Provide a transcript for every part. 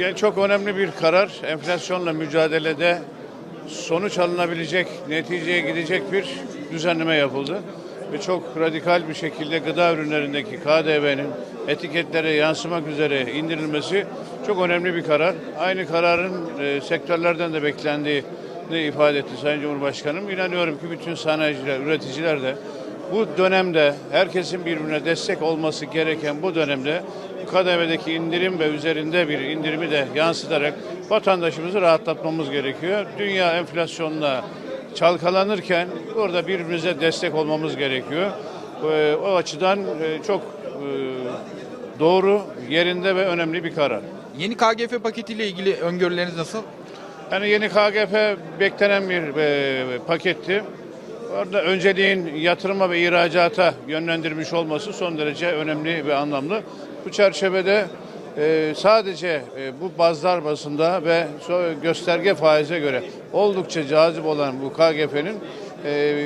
Yani çok önemli bir karar. Enflasyonla mücadelede sonuç alınabilecek, neticeye gidecek bir düzenleme yapıldı. Ve çok radikal bir şekilde gıda ürünlerindeki KDV'nin etiketlere yansımak üzere indirilmesi çok önemli bir karar. Aynı kararın e, sektörlerden de beklendiğini ifade etti Sayın Cumhurbaşkanım. İnanıyorum ki bütün sanayiciler, üreticiler de bu dönemde herkesin birbirine destek olması gereken bu dönemde KDV'deki indirim ve üzerinde bir indirimi de yansıtarak vatandaşımızı rahatlatmamız gerekiyor. Dünya enflasyonla çalkalanırken burada birbirimize destek olmamız gerekiyor. Ee, O açıdan e, çok e, doğru, yerinde ve önemli bir karar. Yeni KGF paketiyle ilgili öngörüleriniz nasıl? Yani yeni KGF beklenen bir e, paketti. Orada önceliğin yatırıma ve ihracata yönlendirmiş olması son derece önemli ve anlamlı. Bu çerçevede e, sadece e, bu bazlar basında ve gösterge faize göre oldukça cazip olan bu KGF'nin e,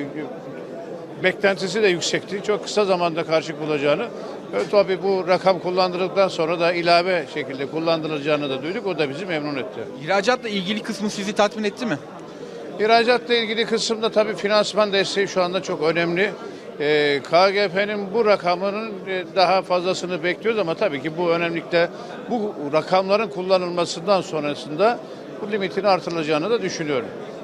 beklentisi de yüksekti. Çok kısa zamanda karşılık bulacağını. E, tabii bu rakam kullandırıldıktan sonra da ilave şekilde kullandırılacağını da duyduk. O da bizi memnun etti. İhracatla ilgili kısmı sizi tatmin etti mi? İhracatla ilgili kısımda tabii finansman desteği şu anda çok önemli. Ee, KGF'nin bu rakamının e, daha fazlasını bekliyoruz ama tabii ki bu önemlilikte bu rakamların kullanılmasından sonrasında bu limitin artırılacağını da düşünüyorum.